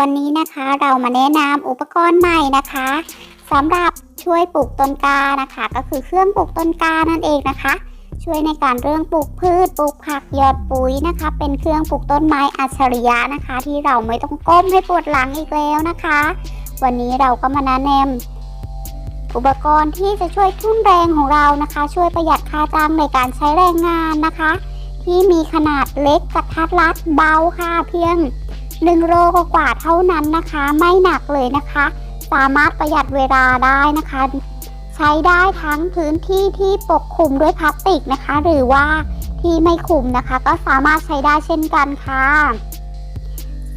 วันนี้นะคะเรามาแนะนำอุปกรณ์ใหม่นะคะสำหรับช่วยปลูกต้นกานะคะ ก็คือเครื่องปลูกต้นกานั่นเองนะคะ ช่วยในการเรื่องปลูกพืชปลูกผักหยอดปุ๋ยนะคะ เป็นเครื่องปลูกต้นไม้อัจฉริยะนะคะ ที่เราไม่ต้องก้มให้ปวดหลังอีกแล้วนะคะ วันนี้เราก็มาแนะนำอุปกรณ์ที่จะช่วยทุ่นแรงของเรานะคะ ช่วยประหยัดค่าจ้างในการใช้แรงงานนะคะ ที่มีขนาดเล็กกระทัดรัดเบาค่ะเพียง 1โลกว่าเท่านั้นนะคะ ไม่หนักเลยนะคะ สามารถประหยัดเวลาได้นะคะ ใช้ได้ทั้งพื้นที่ที่ปกคลุมด้วยพลาสติกนะคะ หรือว่าที่ไม่คลุมนะคะ ก็สามารถใช้ได้เช่นกันค่ะ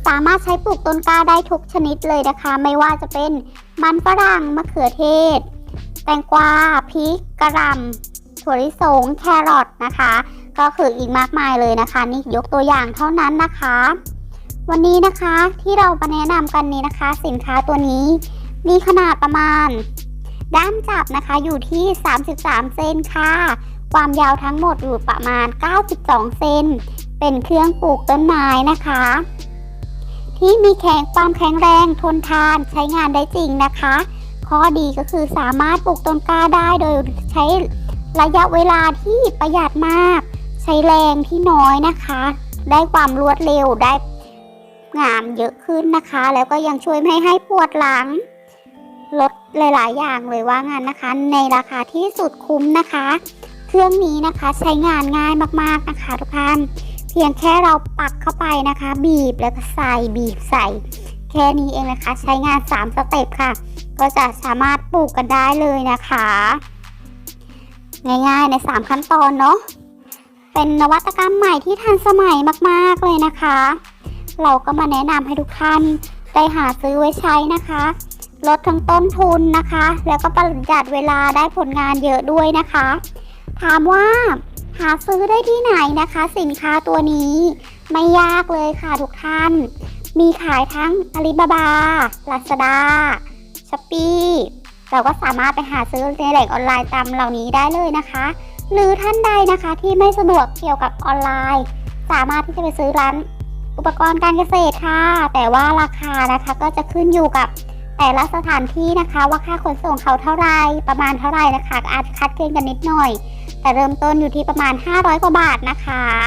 สามารถใช้ปลูกต้นกล้าได้ทุกชนิดเลยนะคะ ไม่ว่าจะเป็นมันฝรั่งมะเขือเทศ แตงกวาพริกกระหล่ำถั่วลิสงแครอทนะคะ ก็คืออีกมากมายเลยนะคะ นี่ยกตัวอย่างเท่านั้นนะคะ วันนี้นะคะที่เรามาแนะนำกันนี้นะคะ สินค้าตัวนี้มีขนาดประมาณ ด้ามจับนะคะอยู่ที่ 33 เซนค่ะ ความยาวทั้งหมดอยู่ประมาณ 92 เซนเป็นเครื่องปลูกต้นไม้นะคะ ที่มีแข็งความแข็งแรงทนทานใช้งานได้จริงนะคะ ข้อดีก็คือสามารถปลูกต้นกล้าได้โดยใช้ระยะเวลาที่ประหยัดมาก ใช้แรงที่น้อยนะคะ ได้ความรวดเร็วได้ งามเยอะขึ้นนะคะ แล้วก็ยังช่วยไม่ให้ปวดหลัง ลดหลาย ๆ อย่างเลยว่างั้นนะคะ ในราคาที่สุดคุ้มนะคะ เครื่องนี้นะคะใช้งานง่ายมากๆนะคะทุกท่านเพียงแค่เราปักเข้าไปนะคะ บีบแล้วก็ใส่บีบใส่แค่นี้เองนะคะ ใช้งาน 3 สเต็ปค่ะ ก็จะสามารถปลูกกันได้เลยนะคะ ง่ายๆใน 3 ขั้นตอนเนาะเป็นนวัตกรรมใหม่ที่ทันสมัยมากๆเลยนะคะ เราก็มาแนะนำให้ทุกท่านได้หาซื้อไว้ใช้นะคะ ลดทั้งต้นทุนนะคะ แล้วก็ประหยัดเวลาได้ผลงานเยอะด้วยนะคะ ถามว่าหาซื้อได้ที่ไหนนะคะ สินค้าตัวนี้ไม่ยากเลยค่ะทุกท่าน มีขายทั้ง Alibaba Lazada Shopee เราก็สามารถไปหาซื้อในแหล่งออนไลน์ตามเหล่านี้ได้เลยนะคะ หรือท่านใดนะคะที่ไม่สะดวกเกี่ยวกับออนไลน์ สามารถที่จะไปซื้อร้าน อุปกรณ์การเกษตรค่ะ แต่ว่าราคานะคะก็จะขึ้นอยู่กับแต่ละสถานที่นะคะว่าค่าขนส่งเขาเท่าไรประมาณเท่าไรนะคะอาจจะคัดเคลื่อนกันนิดหน่อย แต่เริ่มต้นอยู่ที่ประมาณ 500 กว่าบาทนะคะ